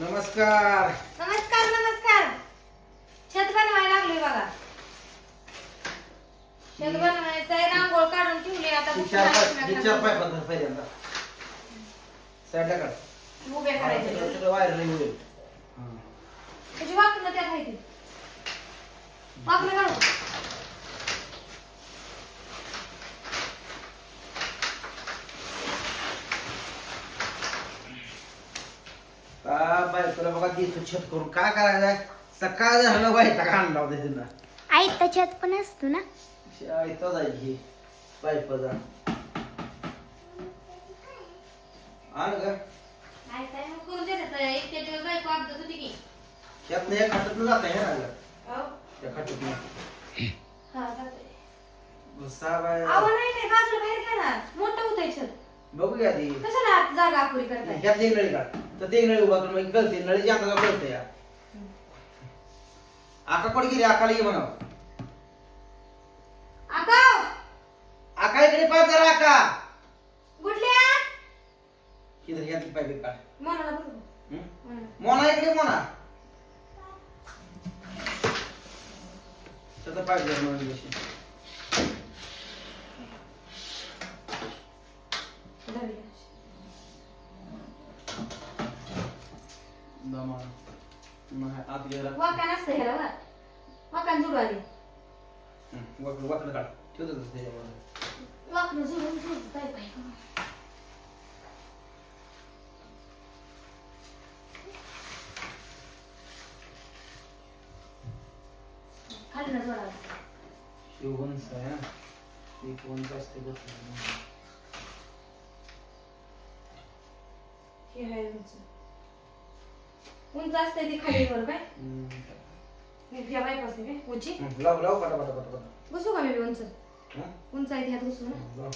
नमस्कार. नमस्कार नमस्कार. छत बनवायला लागलोय बघा. छत बनवायचंय रांगोळ काढून ठेवली आता ही फक्त चार पाय ही चार पाय पद्धत पहिल्यांदा. साईडला काढ. उभे करायचे. वायर नाही होईल त्याची वाकणं त्यात आहे ती. वाकणं काढू का बाय तुला बघा देतो छत करून काय करायचंय? सकाळ झालं बाई टाका आणला होता तिथं आई त्याच्यात पण असतो ना? इथं जायची पाईप जा. आण की. त्यात नाही खाटत जात आहे ना अहो, त्या खाटत नाही हा जाते सहा बाय अहो नाही नाही बाजूला बाहेर घ्या ना. मोठं होतंय छत बघूया ती. एक नळी काढ तर ते नळी उभा करून गळते नळीची आता कळते या आका कोण गेली? आकाला ये म्हणा आता आका इकडे पाय जरा आका. गुडल्या इधर ह्यातली पाय काढ. मोनाला बोलू हं? मोना. मोना इकडे मोना. त्याचा पाय जर म्हणून बशी धरूया. दमा नाही आत गेला ह्याला वा वाकान जुडू हं, वाकडं वाकडं काढ ठेवतो तसं त्याच्यावर वाकणं जुडून जुडू काय पाय खाली ना जोडाला शिवंस आहे ना ते कोणतं असते बघ हे आहे उंच असते ती खाली वर काय हं. उंची. हं, लाव लाव पटा पटा पटा का मी बी उंच? हं? उंच आहे ह्यात बसू ना लाव.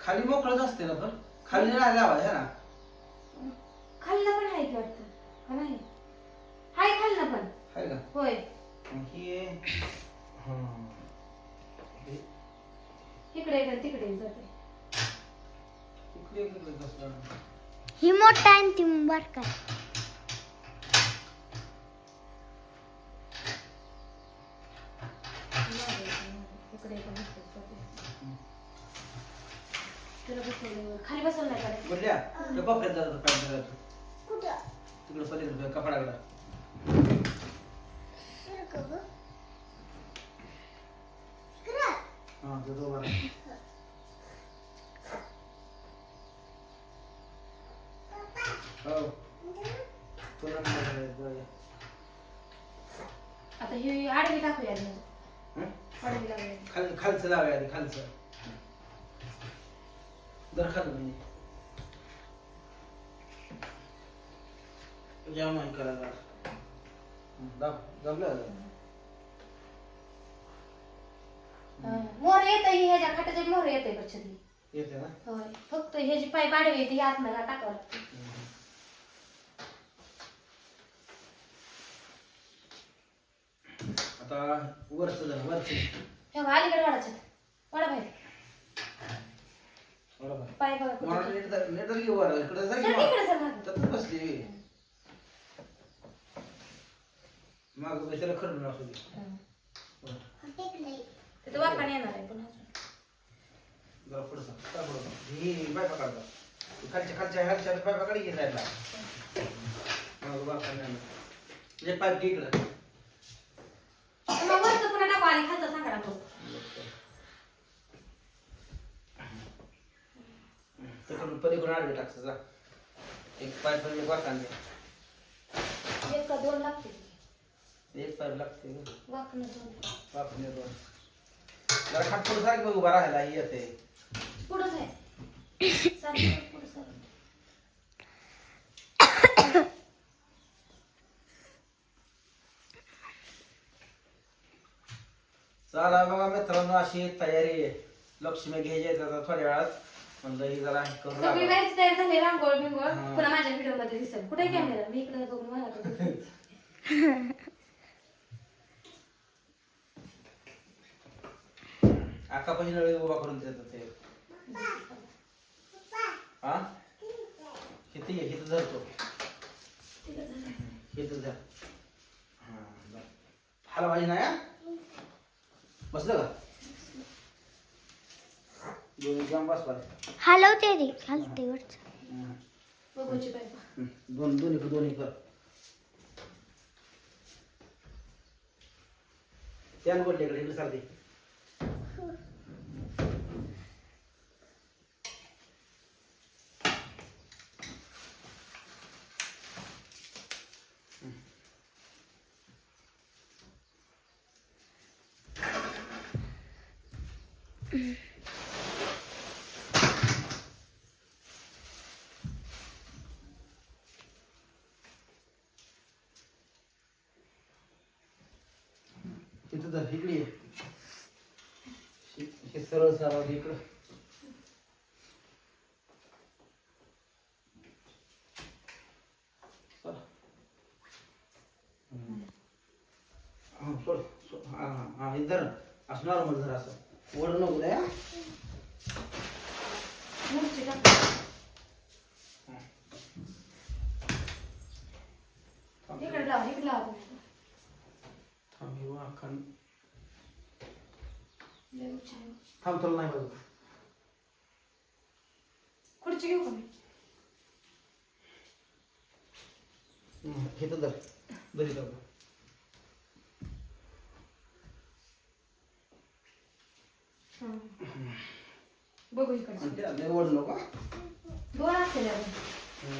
खाली मोकळच असते ना पण? खाली नाही लावायचं ना? खालना पण आहे की वाटतं का नाही? हाय खालना पण. आहे का होय. मग हे हं. हे इकडे आणि तिकडे जाते. इकडे इकडे ही मोठा आणि ती बारका आहे. बसवलं नाही जातो पॅन्ट जातो. तिकडे पलीकडे कपडाकडे हा तो दोघा हो. तुला नाही जाऊया. आता ही आडवी टाकूया आधी. हं? आडवी लागली खाल खालचं लावूया आधी खालचं. जर खाल जाम आहे करायला. हं, दाब जमलं मोर येत ह्याच्या खाट्याच्या मोर येते बच्ची येते ना? होय फक्त ह्याची पाय येते ह्या आतमध्ये टाकावं लागते. आता वरच झालं वरच. हे अलीकडे वाढायचं. बरोबर बघा कुठे मला नेट धर- धर की वर जा की सर मागं. बसली माग बसायला खरं असू दे हं. वर. तिथं वाकाने येणार आहे पुन्हा जरा पुढं पुढं ही खालच्या खालच्या ह्याच्या पायपा काढी घेत राहिला नाही एक पाय घे इकडं मग वरचं पुन्हा टाकू आणि खालचं सांगा बघ तिकडून पलीकडून आडवे टाकचं जा एक पाईप आणि एक वाकान. एक का दोन लागते एक पाईप लागते. वाकणं दोन. जरा उभा राहायला ही येते. पुढंच आहे सारखं पुढं सारखं. चला बघा मित्रांनो अशी तयारी आहे. लक्ष्मी घ्यायची आहे आता थोड्या वेळात. म्हणलं ही जरा सगळी. बाहेरची तयार झाली रांगोळ बिंगोळ. हा. पुन्हा माझ्या व्हिडिओमध्ये दिसेल. कुठे कॅमेरा मी इकडे बघून मला तर आकापाशी नळी उभा करून देतात ते हा? किती किती धरतो हे तर द्या हां बरं हलवायची नाही हा? बसलं का? दोन जाम बस बरं हलवते रे हलते वरच. हं. बघूची पाहिजे हं. दोन दोन्ही दोन्ही कर. त्यान बोलले इकडे इकडे चालते तिथं तर इकडे ये. हे- सरळ सरळ इकडं. चला. सोड हा हा असं नॉर्मल असं. ओढ नको द्या मिरची टाक इकडे लावा इकडे लावा तुम्ही. थांब हे वाकण लय उच्च आहे. थांब तुला नाही बघ खुर्ची घेऊ का मी? हे तर धर. दरी धर हा. बघू इकडे आणि त्या लय ओढ नको. दोन असतील अजून.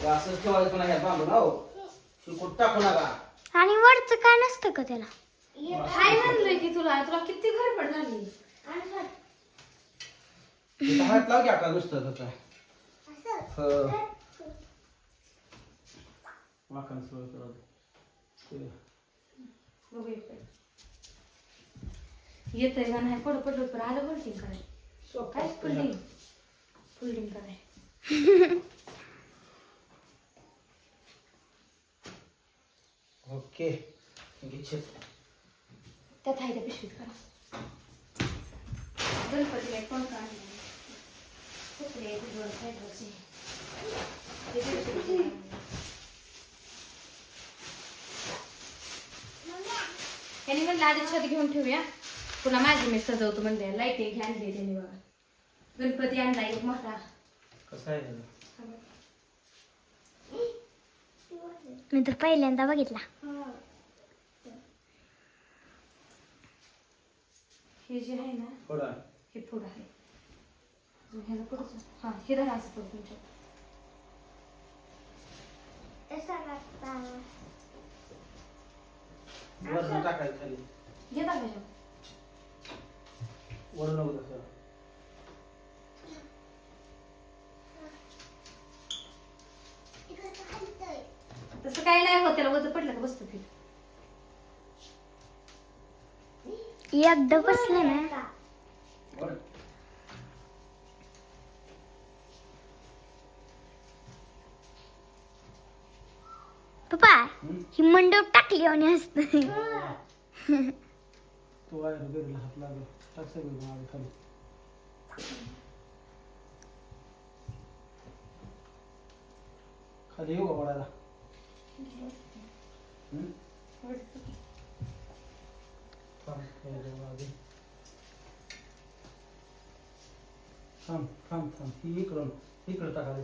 हे असंच ठेवायचं पण ह्यात बांधून हो. शिकूट टाकू नका. आणि वरच काय नसतं का त्याला? काय म्हणलंय की तुला तुला किती गडबड झाली? इथं हात लाव की आता नुसतं तसं हो. वाकण सोय करू. दे. बघू इकडे. येतंय का नाही? पड पडलं पण आलं फोल्डिंग कराय काय फोल्डिंग फोल्डिंग कराय ओके. घे आहे त्या पिशवीत करा गणपतीला एक पंखा आणला कपडे आहेत दोन साईडवरचे. ते पिशवीत आणले. त्यांनी म्हणलं आधी छत घेऊन ठेवूया. पुन्हा माझी मी सजवतो म्हणले लाईटिंग आणली त्यांनी बघा. गणपती आणला एक मोठा. कसं आहे? मी तर पहिल्यांदा बघितला. हे जे आहे ना थोडं हे पुढं आहे. अजून ह्याला पुढचं हां हे धरा असं पुढं तुमच्या. वरनं टाकायचं खाली. हे दाखवायचं वर नको तसं तसं काही नाही होत त्याला वजन पडलं का बसतं फिर? ना वर पप्पा हं? मंडप टाकली आणि असत तो वायर वगैरे हात लागेल टाक सगळं मागे खाली खाली येऊ का वडायला हं? थांब, हे दोन आधी. थांब थांब थांब ही इकडून इकडं टाकायला